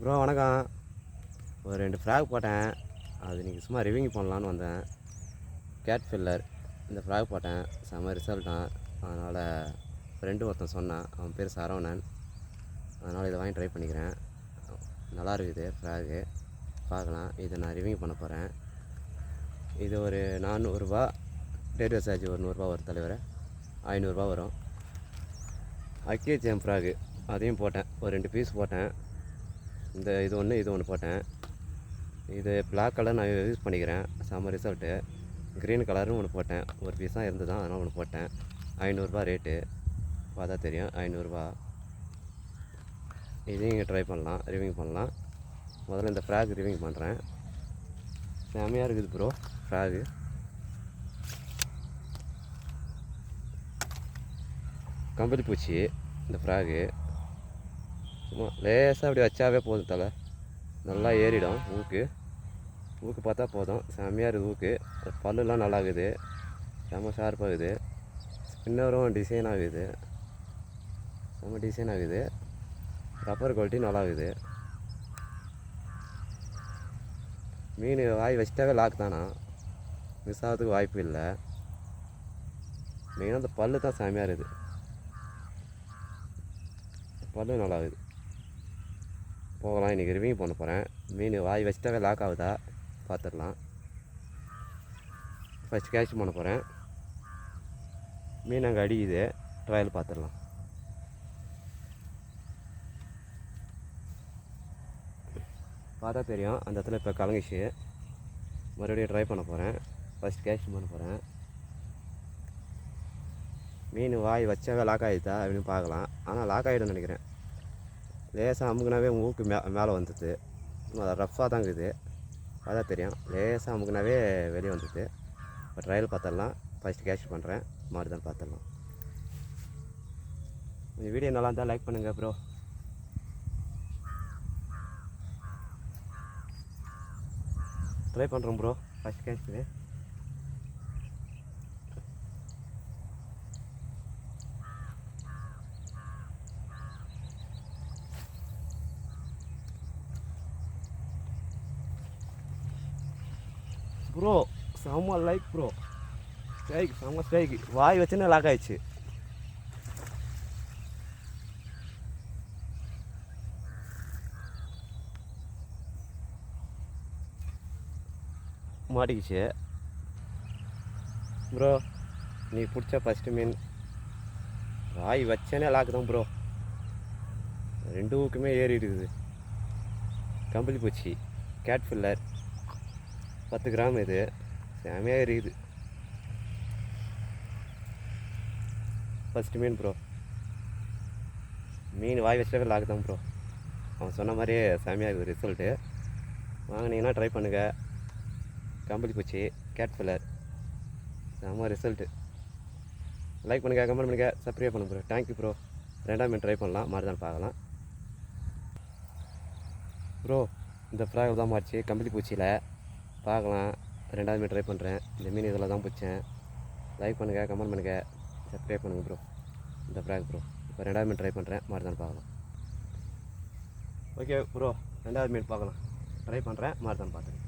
Bro வணக்கம். ஒரு ரெண்டு ஃப்ராக் போட்டேன். அது இன்றைக்கி சும்மா ரிவியூ பண்ணலான்னு வந்தேன். கேட் ஃபில்லர் இந்த ஃப்ராக் போட்டேன். செம்ம ரிசல்ட்டான் அதனால் ஃப்ரெண்டு ஒருத்தன் சொன்னான். அவன் பேர் சரவணன். அதனால் இதை வாங்கி ட்ரை பண்ணிக்கிறேன். நல்லா இருக்குது ஃப்ராகு பார்க்கலாம். இதை நான் ரிவியூ பண்ண போகிறேன் இது ஒரு நானூறுரூவா டெலிவரி சார்ஜ் ஒரு நூறுரூவா வரும் தலைவரை. ஐநூறுரூவா வரும். அக்கேஜிஎம் ஃப்ராகு அதையும் போட்டேன். ஒரு ரெண்டு பீஸ் போட்டேன். இந்த இது ஒன்று இது ஒன்று போட்டேன். இது பிளாக் கலர் நான் யூஸ் பண்ணிக்கிறேன். செம்ம ரிசல்ட்டு க்ரீன் கலரும் ஒன்று போட்டேன். ஒரு பீஸ் தான் இருந்து தான் அதனால் ஒன்று போட்டேன். ஐநூறுரூபா ரேட்டு பார்த்தா தெரியும் ஐநூறுரூவா இதையும் இங்கே ட்ரை பண்ணலாம் ரிவியூ பண்ணலாம். முதல்ல இந்த ஃப்ராக் ரிவியூ பண்ணுறேன் செம்மையாக இருக்குது ப்ரோ ஃப்ராகு கம்பளி பூச்சி இந்த ஃப்ராகு சும்மா லேசாக அப்படி வச்சாவே போதும் தலை. நல்லா ஏறிடும் ஊக்கு. ஊக்கு பார்த்தா போதும். செம்மையாக இருக்குது ஊக்கு. பல்லுலாம் நல்லா இருக்குது செம்ம ஷார்ப்பாகுது ஸ்பின்னரும் டிசைன் ஆகுது செம்ம டிசைன் ஆகுது ரப்பர் குவாலிட்டி நல்லா இருக்குது மீன் வாய் வச்சிட்டாவே லாக் தானா? மிஸ் ஆகிறதுக்கு வாய்ப்பு இல்லை. மெயினாக அந்த பல்லு தான் செம்மையாக இருக்குது. பல்லு நல்லா இருக்குது போகலாம். இன்றைக்கி ரிவியூ பண்ண போகிறேன் மீன் வாய் வச்சிட்டாவே லாக் ஆகுதா? பார்த்துடலாம் ஃபஸ்ட் கேஷ் பண்ண போகிறேன் மீன் அங்கே அடிக்குது. ட்ரையல் பார்த்துடலாம் பார்த்தா தெரியும். அந்த இடத்துல இப்போ கலங்கிச்சு. மறுபடியும் ட்ரை பண்ண போகிறேன் ஃபஸ்ட் கேஷ் பண்ண போகிறேன் மீன் வாய் வச்சாவே லாக் ஆகிடுதா அப்படின்னு பார்க்கலாம். ஆனால் லாக் ஆகிடும்னு நினைக்கிறேன். லேசாக அமுக்குனாவே மூக்கு மே மேலே வந்துடுது அது ரஃப்பாக தான் இருக்குது அதான் தெரியும். லேசாக அமுக்குனாவே வெளியே வந்துடுது இப்போ ட்ரையல் பார்த்துடலாம். ஃபஸ்ட்டு கேஷ் பண்ணுறேன் மாறுதான் பார்த்துடலாம். இந்த வீடியோ நல்லா இருந்தால் லைக் பண்ணுங்கள் ப்ரோ ட்ரை பண்ணுறோம் ப்ரோ ஃபஸ்ட் கேஷ் ப்ரோ செம்ம லைக் ப்ரோ ஸ்ட்ரைக் செம்ம ஸ்ட்ரைக் வாய் வச்சுன்னு லாக் ஆயிடுச்சு. மாட்டிக்கிச்சு. ப்ரோ நீ பிடிச்ச ஃபஸ்ட்டு மீன். வாய் வச்சேனே லாக்கு தான் ப்ரோ ரெண்டு ஊக்குமே ஏறி இருக்குது கம்பளி பூச்சி. கேட் ஃபில்லர் பத்து கிராம் இது. செமையாக இருக்குது. ஃபஸ்ட்டு மீன் ப்ரோ மீன் வாய் வச்சிட்டவே லாக் தான் ப்ரோ அவன் சொன்ன மாதிரியே செமையாக இருக்குது ரிசல்ட்டு வாங்கினீங்கன்னா ட்ரை பண்ணுங்கள் கம்பளி பூச்சி கேட் ஃபில்லர் செம்ம ரிசல்ட்டு லைக் பண்ணுங்கள் கமெண்ட் பண்ணுங்கள் சப்ஸ்கிரைப் பண்ணுங்க ப்ரோ தேங்க்யூ ப்ரோ ரெண்டாம் மீன் ட்ரை பண்ணலாம். மாறுதான் பார்க்கலாம். ப்ரோ இந்த ஃப்ராக் தான் மாறிச்சு. கம்பளி பூச்சியில் பார்க்கலாம். ரெண்டாவது மீன் ட்ரை பண்ணுறேன் இந்த மீன் இதில் தான் பிடிச்சேன். லைக் பண்ணுங்கள் கமெண்ட் பண்ணுங்கள் சப்ஸ்கிரைப் பண்ணுங்கள் ப்ரோ இந்த ஃப்ராக் ப்ரோ இப்போ ரெண்டாவது மீன் ட்ரை பண்ணுறேன் மாறுதான் பார்க்கலாம். ஓகே ப்ரோ ரெண்டாவது மீன் பார்க்கலாம். ட்ரை பண்ணுறேன் மாறுதான் பார்த்துறேன்